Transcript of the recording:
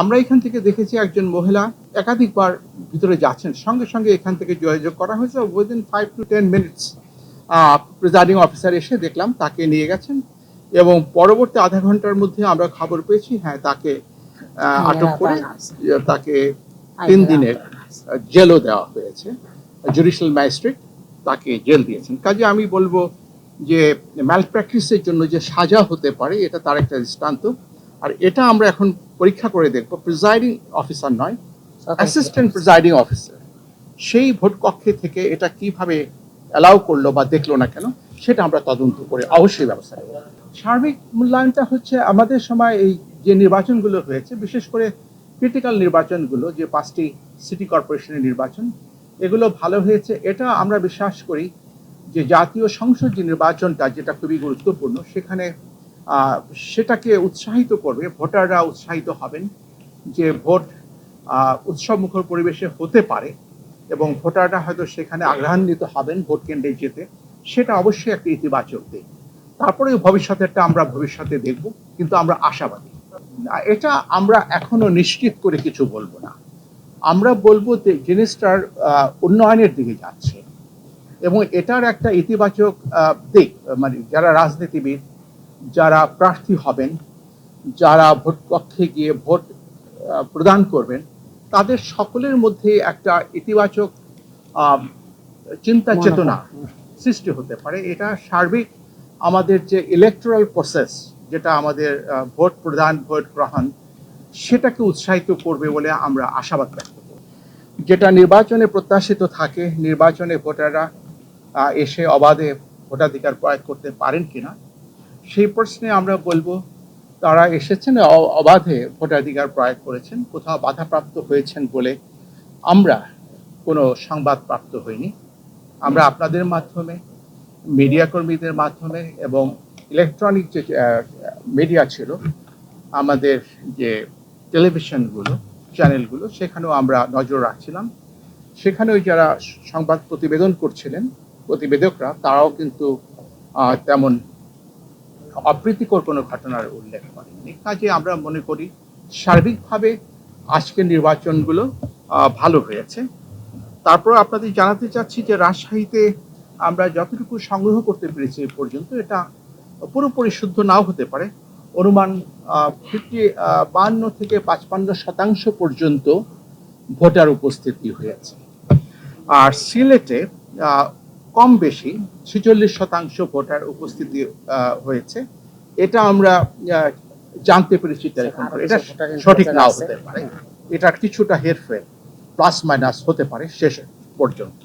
আমরা এখান থেকে দেখেছি একজন মহিলা একাধিকবার ভিতরে যাচ্ছেন। সঙ্গে সঙ্গে এখান থেকে যোগাযোগ করা হয়েছে। Within five to ten minutes presiding officer এসে দেখলাম তাকে নিয়ে গেছেন এবং পরবর্তী আধা ঘণ্টার মধ্যে আমরা খবর পেয়েছি হ্যাঁ তাকে আটক করে তাকে তিন দিনের জেলও দেওয়া হয়েছে। জুডিশিয়াল ম্যাজিস্ট্রেট তাকে জেল দিয়েছেন। কাজে আমি বলব যে ম্যাল প্র্যাকটিসের জন্য যে সাজা হতে পারে এটা তার একটা দৃষ্টান্ত। আর এটা আমরা এখন পরীক্ষা করে দেখব। প্রিজাইডিং অফিসার নয় অ্যাসিস্ট্যান্ট প্রিজাইডিং অফিসার সেই ভোট কক্ষে থেকে এটা কীভাবে অ্যালাউ করল বা দেখল না কেন সেটা আমরা তদন্ত করে অবশ্যই ব্যবস্থা নেব। সার্বিক মূল্যায়নটা হচ্ছে আমাদের সময় এই যে নির্বাচনগুলো হয়েছে বিশেষ করে ক্রিটিক্যাল নির্বাচনগুলো যে পাঁচটি সিটি কর্পোরেশনের নির্বাচন এগুলো ভালো হয়েছে। এটা আমরা বিশ্বাস করি যে জাতীয় সংসদ যে নির্বাচনটা যেটা খুবই গুরুত্বপূর্ণ সেখানে সেটাকে উৎসাহিত করবে, ভোটাররা উৎসাহিত হবেন যে ভোট উৎসবমুখর পরিবেশে হতে পারে এবং ভোটাররা হয়তো সেখানে আগ্রহান্বিত হবেন ভোট কেন্দ্রে যেতে, সেটা অবশ্যই একটা ইতিবাচক দিক। তারপরে ভবিষ্যতেরটা আমরা ভবিষ্যতে দেখব, কিন্তু আমরা আশাবাদী। এটা আমরা এখনও নিশ্চিত করে কিছু বলব না। আমরা বলব যে জিনিসটার উন্নয়নের দিকে যাচ্ছে এবং এটার একটা ইতিবাচক দিক মানে যারা রাজনীতিবিদ যারা প্রার্থী হবেন যারা ভোট কক্ষে গিয়ে ভোট প্রদান করবেন তাদের সকলের মধ্যে একটা ইতিবাচক চিন্তা চেতনা সৃষ্টি হতে পারে। এটা সার্বিক আমাদের যে ইলেকট্রাল প্রসেস যেটা আমাদের ভোট প্রদান ভোট গ্রহণ সেটাকে উৎসাহিত করবে বলে আমরা আশাবাদ ব্যক্ত করি। যেটা নির্বাচনে প্রত্যাশিত থাকে নির্বাচনে ভোটাররা এসে অবাধে ভোটাধিকার প্রয়োগ করতে পারেন কিনা সেই প্রশ্নে আমরা বলব, তারা এসেছেন অবাধে ভোটাধিকার প্রয়োগ করেছেন, কোথাও বাধাপ্রাপ্ত হয়েছেন বলে আমরা কোনো সংবাদ প্রাপ্ত হইনি। আমরা আপনাদের মাধ্যমে, মিডিয়া কর্মীদের মাধ্যমে এবং ইলেকট্রনিক যে মিডিয়া ছিল, আমাদের যে টেলিভিশনগুলো, চ্যানেলগুলো, সেখানেও আমরা নজর রাখছিলাম। সেখানেও যারা সংবাদ প্রতিবেদন করছিলেন, প্রতিবেদকরা, তারাও কিন্তু তেমন অপ্রীতিকর কোনো ঘটনার উল্লেখ করেননি। কাজে আমরা মনে করি, সার্বিকভাবে আজকের নির্বাচনগুলো ভালো হয়েছে। তারপর আপনাদের জানাতে চাচ্ছি যে রাজশাহীতে আমরা যতটুকু সংগ্রহ করতে পেরেছি এ পর্যন্ত, এটা পুরোপুরি শুদ্ধ নাও হতে পারে। অনুমান ফিফটি বান্ন থেকে পাঁচপান্ন শতাংশ পর্যন্ত ভোটার উপস্থিতি হয়েছে। আর সিলেটে কম বেশি ছেচল্লিশ শতাংশ ভোটার উপস্থিতি আহ, হয়েছে। এটা আমরা আহ, জানতে পেরেছি টেলিফোন করে এটা সঠিক নাও হতে পারে। এটা কিছুটা হেরফের প্লাস মাইনাস হতে পারে শেষ পর্যন্ত।